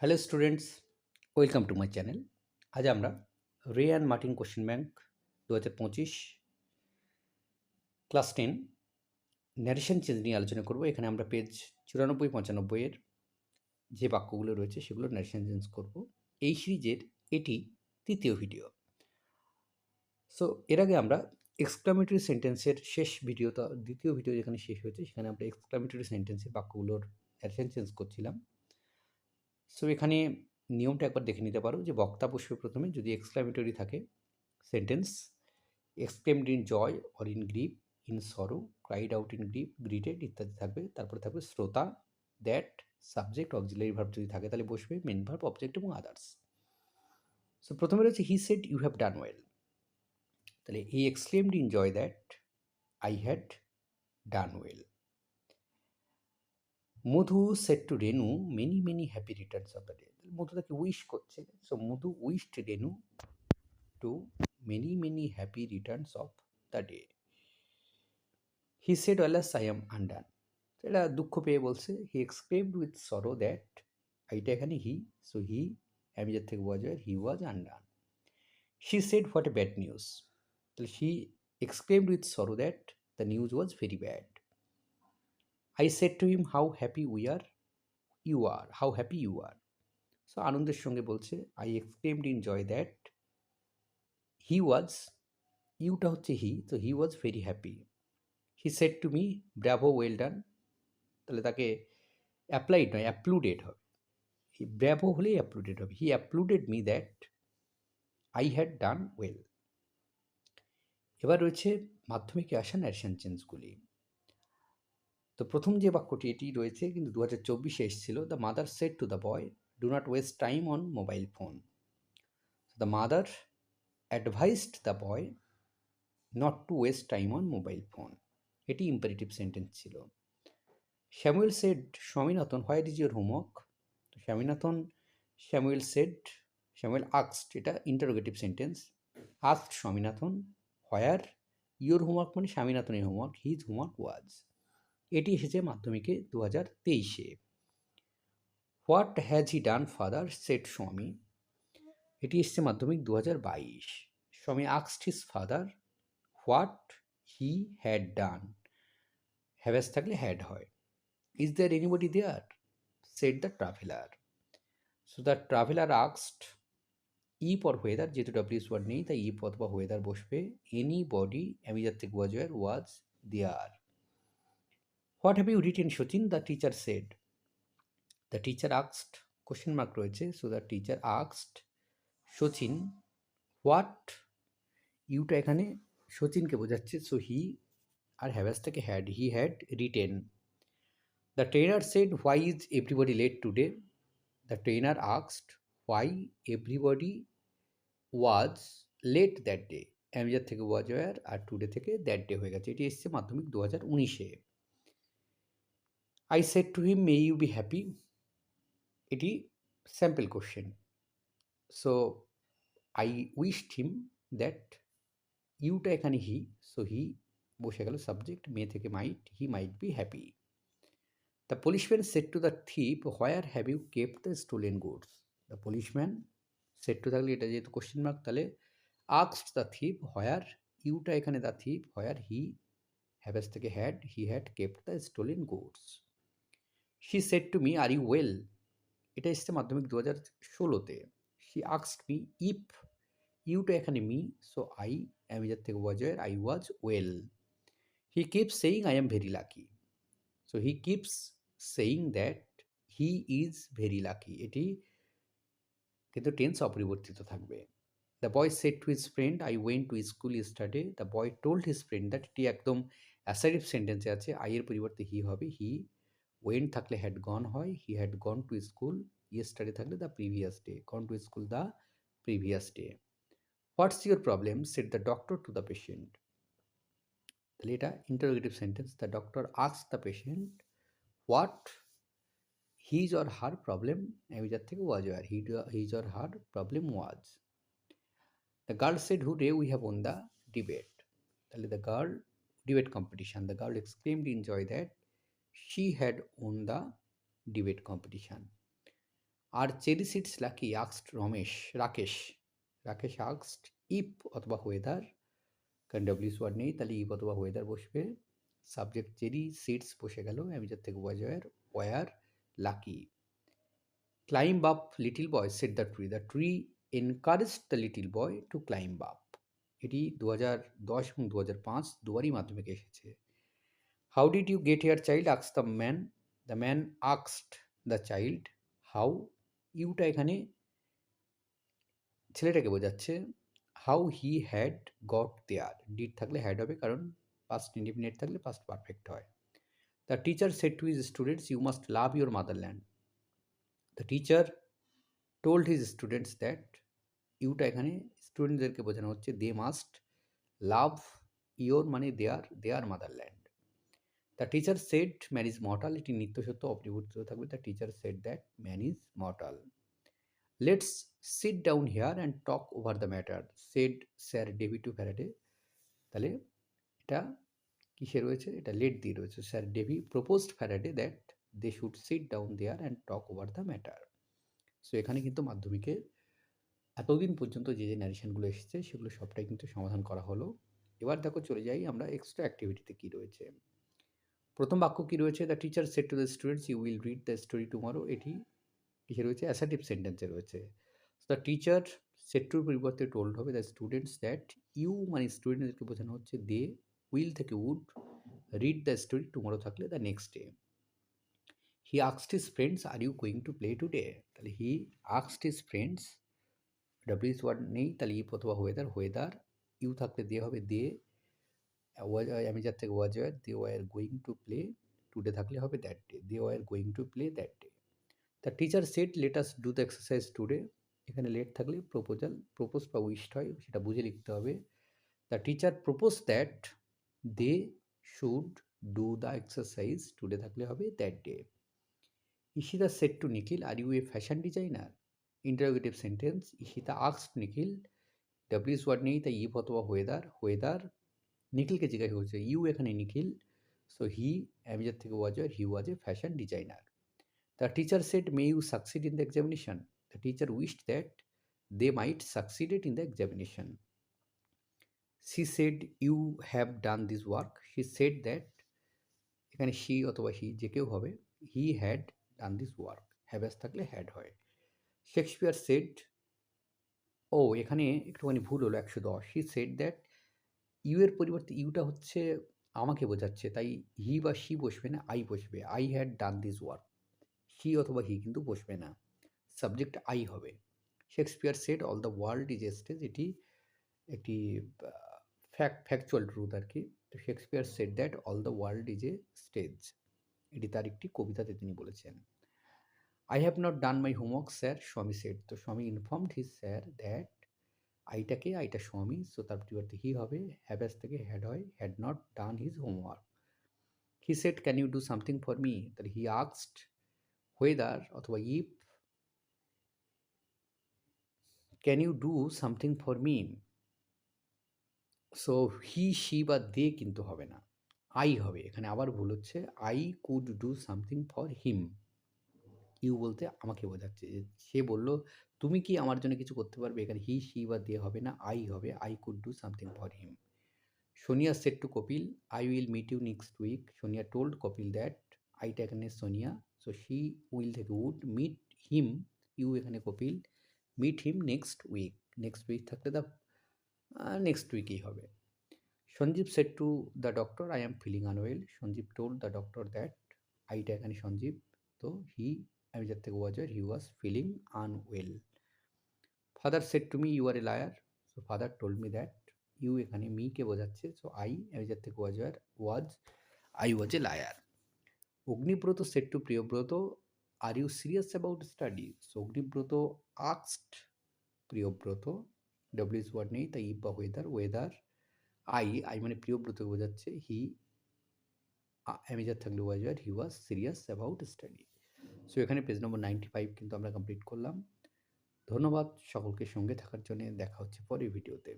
Hello students welcome to my channel আজ আমরা রে অ্যান্ড মার্টিন কোশ্চেন ব্যাংক দু হাজার পঁচিশ ক্লাস টেন ন্যারেশন চেঞ্জ নিয়ে আলোচনা করব। এখানে আমরা পেজ চুরানব্বই পঁচানব্বইয়ের যে বাক্যগুলো রয়েছে সেগুলো ন্যারেশন চেঞ্জ করব। এই সিরিজের এটি তৃতীয় ভিডিও সো এর আগে আমরা এক্সক্লামেটরি সেন্টেন্সের শেষ ভিডিওটা দ্বিতীয় ভিডিও যেখানে শেষ হয়েছে সেখানে আমরা এক্সক্লামেটরি সেন্টেন্সের বাক্যগুলোর ন্যারেশন চেঞ্জ করছিলাম। সো এখানে নিয়মটা একবার দেখে নিতে পারো যে বক্তা বসবে প্রথমে, যদি এক্সক্লামেটরি থাকে sentence exclaimed in joy or in grief in sorrow cried out in grief greeted ইত্যাদি থাকবে। তারপরে থাকবে শ্রোতা দ্যাট সাবজেক্ট অক্সিলারি ভার্ব যদি থাকে তাহলে বসবে মেন ভার্ব অবজেক্ট এবং আদার্স সো প্রথমে রয়েছে he said you have done well তাহলে he exclaimed in joy that I had done well Madhu said to Renu many many happy returns of the day Madhu তাকে wish করছে? So Madhu wished Renu to many many happy returns of the day he said alas I am undone এটা দুঃখ পেয়ে বলছে। He exclaimed with sorrow that এইটা এখানে he so he am is are থেকে বোঝা যায় he was undone she said what a bad news তাহলে she exclaimed with sorrow that the news was very bad I said to him how happy we are you are how happy you are so আনন্দের সঙ্গে বলছে I exclaimed in joy that he was Yuta হচ্ছে he তো he was very happy he said to me bravo well done তাহলে তাকে applied নয় অ্যাপ্লুডেড হবে। Bravo হলেই অ্যাপ্লুডেড হবে। He applauded me that I had done well এবার রয়েছে মাধ্যমিকে আসা ন্যারেশন চেঞ্জগুলি তো প্রথম যে বাক্যটি, এটি রয়েছে কিন্তু দু হাজার চব্বিশে এসেছিল the mother said to the boy do not waste time on mobile phone the mother advised the boy not to waste time on mobile phone এটি ইম্পারেটিভ সেন্টেন্স ছিল। Samuel said Swaminathan what is your homework তো Swaminathan Samuel said Samuel আক্সড এটা interrogative sentence asked Swaminathan where your homework মানে স্বামীনাথনের homework his homework was এটি এসেছে মাধ্যমিকে দু হাজার তেইশে। What has he done father said Swami? এটি এসছে মাধ্যমিক দু হাজার বাইশ। Swami আক্সড his father. What he had done? Have has থাকলে হ্যাড হয়। Is there anybody there? Said the traveller. So the traveller আক্সড ই পর ওয়েদার যেহেতু ডাব্লিউস ওয়ার্ড নেই, তাই ই পথ বা ওয়েদার বসবে। এনি বডি অ্যামিজার থেকে was was there what have you written Sachin the teacher said the teacher আক্সড question mark রয়েছে সো দ্য টিচার আক্সড সচিন হোয়াট ইউটা এখানে সচিনকে বোঝাচ্ছে সো হি আর হ্যাভ্যাসটাকে had he had written the trainer said why is everybody late today the trainer আক্সড why everybody was late that day am is are থেকে was were আর today থেকে that day হয়ে গেছে। এটি এসছে মাধ্যমিক দু হাজার উনিশে। I said to him may you be happy এটি sample question so I wished him that Yuta এখানে হি সো হি বসে গেল সাবজেক্ট মে থেকে might he might be happy the policeman said to the thief where have you kept the stolen goods the policeman said to থাকলে এটা যেহেতু question mark তাহলে আক্সড the thief where ইউটা এখানে the thief where he have has থেকে had he had kept the stolen goods she said to me are you well এটা এসছে মাধ্যমিক দু হাজার ষোলোতে শি আক্সড মি ইফ ইউটা এখানে me so I am is are থেকে ওয়াজের I was well he keeps saying I am very lucky so he keeps saying that he is very lucky এটি কিন্তু টেন্স অপরিবর্তিত থাকবে। The boy said to his friend I went to school yesterday the boy told his friend that এটি একদম assertive সেন্টেন্সে আছে আইয়ের পরিবর্তে হি হবে হি ওয়েন থাকলে হ্যাড গন হয় he had gone to school yesterday থাকলে the previous day gone to school the previous day what's your problem said the doctor to the patient তাহলে এটা interrogative sentence the doctor আক্স the patient what his or her problem am is are থেকে was were his or her problem was the girl said hurray we have won the debate তাহলে the girl debate competition the girl exclaimed in joy that she had won the debate competition. আর cherry seats lucky আক্সড রমেশ, রাকেশ রাকেশ আক্সড if অথবা whether কারণ WH word নেই, তাহলে if অথবা weather বসবে। সাবজেক্ট চেরি সিটস বসে গেল, অ্যামিজার থেকে ওয়াজার were, lucky. Climb up little boy said the tree the tree encourage the little boy to climb up এটি দু হাজার দশ এবং দু হাজার পাঁচ দুবারই মাধ্যমিকে এসেছে। How did you get here child asks the man the man আক্সড the child how ইউটা এখানে ছেলেটাকে বোঝাচ্ছে how he had got there did থাকলে হ্যাড হবে, কারণ পাস্ট ইন্ডিপেন্ডেন্ট থাকলে পাস্ট পারফেক্ট হয়। The teacher said to his students you must love your motherland the teacher told his students that Yuta এখানে স্টুডেন্টদেরকে বোঝানো হচ্ছে দে মাস্ট লাভ ইয়োর মানে there there motherland the teacher said man is mortal এটি নিত্য সত্য অপরিবর্তিত থাকবে the teacher said that man is mortal let's sit down here and talk over the matter said sir Davy to Faraday তাহলে এটা কিসে রয়েছে? এটা লেট দিয়ে রয়েছে। Sir Davy proposed Faraday that they should sit down there and talk over the matter so এখানে কিন্তু মাধ্যমিকে এতদিন পর্যন্ত যে যে ন্যারেশনগুলো এসেছে, সেগুলো সবটাই কিন্তু সমাধান করা হলো। এবার দেখো চলে যাই আমরা এক্সট্রা অ্যাক্টিভিটিতে কী রয়েছে। প্রথম বাক্য কী রয়েছে? The teacher said to the students you will read the story tomorrow এটি কিসে রয়েছে অ্যাসাটিভ সেন্টেন্সে রয়েছে। দ্য টিচার সেট টুর পরিবর্তে টোল্ড হবে দ্য স্টুডেন্টস দ্যাট ইউ মানে স্টুডেন্টদেরকে বোঝানো হচ্ছে দে উইল থেকে would read the story tomorrow থাকলে the next day he আক্সড his friends are you going to play today তাহলে হি আক্সড হিজ ফ্রেন্ডস ডাব্লিউস ওয়ার্ড নেই। তাহলে ইফ অথবা ওয়েদার ওয়েদার ইউ থাকলে দে হবে দে আমি যার থেকে was were they were going to play today থাকলে হবে that day they were going to play that day the teacher said let us do the exercise today এখানে let থাকলে proposal propose বা উইস্ট হয়, সেটা বুঝে লিখতে হবে। The teacher propose that they should do the exercise today থাকলে হবে that day Ishita said to Nikhil are you a fashion designer interrogative sentence Ishita আক্সড Nikhil WH word নেই তাই ইফ অথবা ওয়েদার ওয়েদার নিখিলকে জিজ্ঞাসা করছে, ইউ এখানে নিখিল? সো হি অ্যামিজার থেকে was he was a fashion designer the teacher said may you succeed in the examination the teacher wished that they might succeeded in the examination she said you have done this work she said that এখানে she অথবা he যে কেউ হবে he had done this work হ্যাভ্যাস থাকলে had হয়। Shakespeare shed ও এখানে একটুখানি ভুল হলো, একশো দশ। হি সেড দ্যাট ইউ এর পরিবর্তে ইউটা হচ্ছে আমাকে বোঝাচ্ছে, তাই হি বা শি বসবে না আই বসবে। I had done this work he অথবা হি কিন্তু বসবে না। সাবজেক্ট আই হবে। Shakespeare said all the world is stage এটি একটি ফ্যাক্ট ফ্যাকচুয়াল ট্রুথ আর কি। তো Shakespeare said that all the world is a stage এটি তার একটি কবিতাতে তিনি বলেছেন। I have not done my homework sir Swami said তো Swami informed his sir that আইটাকে আইটা স্বামী। সো তার পরিবর্তে হি হবে। হ্যাভ্যাস থেকে হ্যাড হয়। Had not done his homework he said can you do something for me তাহলে হি আক্সড whether অথবা if can you do something for me so he she বা দে কিন্তু হবে না। আই হবে। এখানে আবার ভুল হচ্ছে। I could do something for him you বলতে আমাকে বোঝাচ্ছে। যে সে বলল তুমি কি আমার জন্য কিছু করতে পারবে? এখানে হি শি বা দে হবে না আই হবে I could do something for him Sonia said to Kapil I will meet you next week Sonia told Kapil that আইটা এখানে সোনিয়া সো শি উইল থেকে উড মিট হিম ইউ এখানে Kapil meet him next week next week থাকলে the next উইকেই হবে। Sanjeev said to the doctor I am feeling unwell Sanjeev told the doctor that আইটা এখানে সঞ্জীব, তো হি আমি যার থেকে whether he was feeling unwell father said to me you are a liar so father told me that you এখানে মিকে বোঝাচ্ছে? So I আমি যার থেকে whether was I was a liar Agnibrata said to Priyabrata are you serious about study so Agnibrata আক্সড Priyabrata ডব্লিউস word নেই, তাই if বা ওয়েদার ওয়েদার আই আই মানে প্রিয়ব্রত বোঝাচ্ছে হি অ্যামেজার থাকলে whether he was serious about study so এখানে page number ninety five কিন্তু আমরা কমপ্লিট করলাম। ধন্যবাদ সকলকে সঙ্গে থাকার জন্য। দেখা হচ্ছে পরের ভিডিওতে